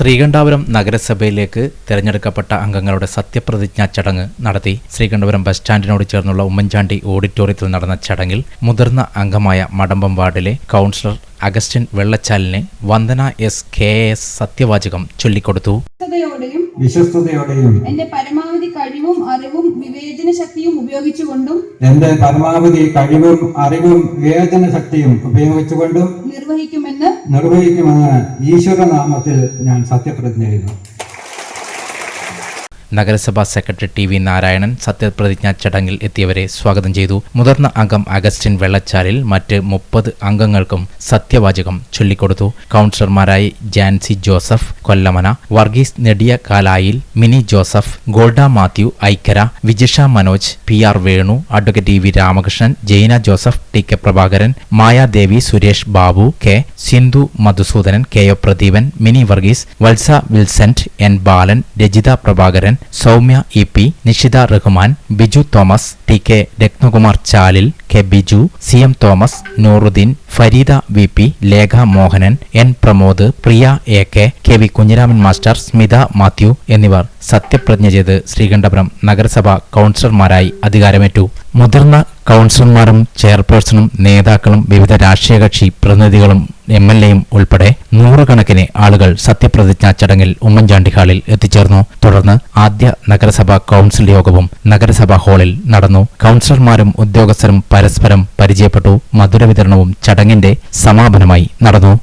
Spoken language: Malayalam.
ശ്രീകണ്ഠാപുരം നഗരസഭയിലേക്ക് തെരഞ്ഞെടുക്കപ്പെട്ട അംഗങ്ങളുടെ സത്യപ്രതിജ്ഞാ ചടങ്ങ് നടത്തി ശ്രീകണ്ഠപുരം ബസ് സ്റ്റാൻഡിനോട് ചേർന്നുള്ള ഉമ്മൻചാണ്ടി ഓഡിറ്റോറിയത്തിൽ നടന്ന ചടങ്ങിൽ മുതിർന്ന അംഗമായ മടമ്പം വാർഡിലെ കൗൺസിലർ അഗസ്റ്റിൻ വെള്ളച്ചാലിനെ വന്ദന എസ് കെ എസ് സത്യവാചകം ചൊല്ലിക്കൊടുത്തു. വിശ്വസ്തയോടെയും എന്റെ പരമാവധി കഴിവും അറിവും വിവേചന ശക്തിയും ഉപയോഗിച്ചുകൊണ്ടും എന്റെ പരമാവധി കഴിവും അറിവും വിവേചന ശക്തിയും ഉപയോഗിച്ചുകൊണ്ടും നിർവഹിക്കുമെന്ന് നിർവഹിക്കുമെന്ന് ഈശ്വരനാമത്തിൽ ഞാൻ സത്യപ്രതിജ്ഞ ചെയ്യുന്നു. നഗരസഭാ സെക്രട്ടറി ടി വി നാരായണൻ സത്യപ്രതിജ്ഞാ ചടങ്ങിൽ എത്തിയവരെ സ്വാഗതം ചെയ്തു. മുതിർന്ന അംഗം അഗസ്റ്റിൻ വെള്ളച്ചാലിൽ മറ്റ് മുപ്പത് അംഗങ്ങൾക്കും സത്യവാചകം ചൊല്ലിക്കൊടുത്തു. കൗൺസിലർമാരായി Jancy Joseph Kollamana Varghese Nediyakalayil Mini Joseph Golda Mathew Aikkara Vijisha Manoj P R Venu advocate V Ramakrishnan Jaina Joseph T K Prabhakaran Mayadevi Suresh Babu K Sindhu Madhusudanan K O Pradeepan Mini Varghese Valsa Vincent N Balan Rajitha Prabhakaran Saumya E P Nishitha Rahman Biju Thomas T K Ratnakumar Chalil K Biju C M Thomas Nooruddin Fareeda V P Lekha Mohanan N Pramod Priya A K K V Kunhiraman master Smitha Mathew എന്നിവർ സത്യപ്രതിജ്ഞ ചെയ്ത് ശ്രീകണ്ഠപുരം നഗരസഭാ കൗൺസിലർമാരായി അധികാരമേറ്റു. മുതിർന്ന കൗൺസിലർമാരും ചെയർപേഴ്സണും നേതാക്കളും വിവിധ രാഷ്ട്രീയ കക്ഷി പ്രതിനിധികളും എം എൽ എയും ഉൾപ്പെടെ നൂറുകണക്കിന് ആളുകൾ സത്യപ്രതിജ്ഞാ ചടങ്ങിൽ ഉമ്മൻചാണ്ടി ഹാളിൽ എത്തിച്ചേർന്നു. തുടർന്ന് ആദ്യ നഗരസഭാ കൗൺസിൽ യോഗവും നഗരസഭാ ഹാളിൽ നടന്നു. കൗൺസിലർമാരും ഉദ്യോഗസ്ഥരും പരസ്പരം പരിചയപ്പെട്ടു. മധുര വിതരണവും ചടങ്ങിന്റെ സമാപനമായി നടന്നു.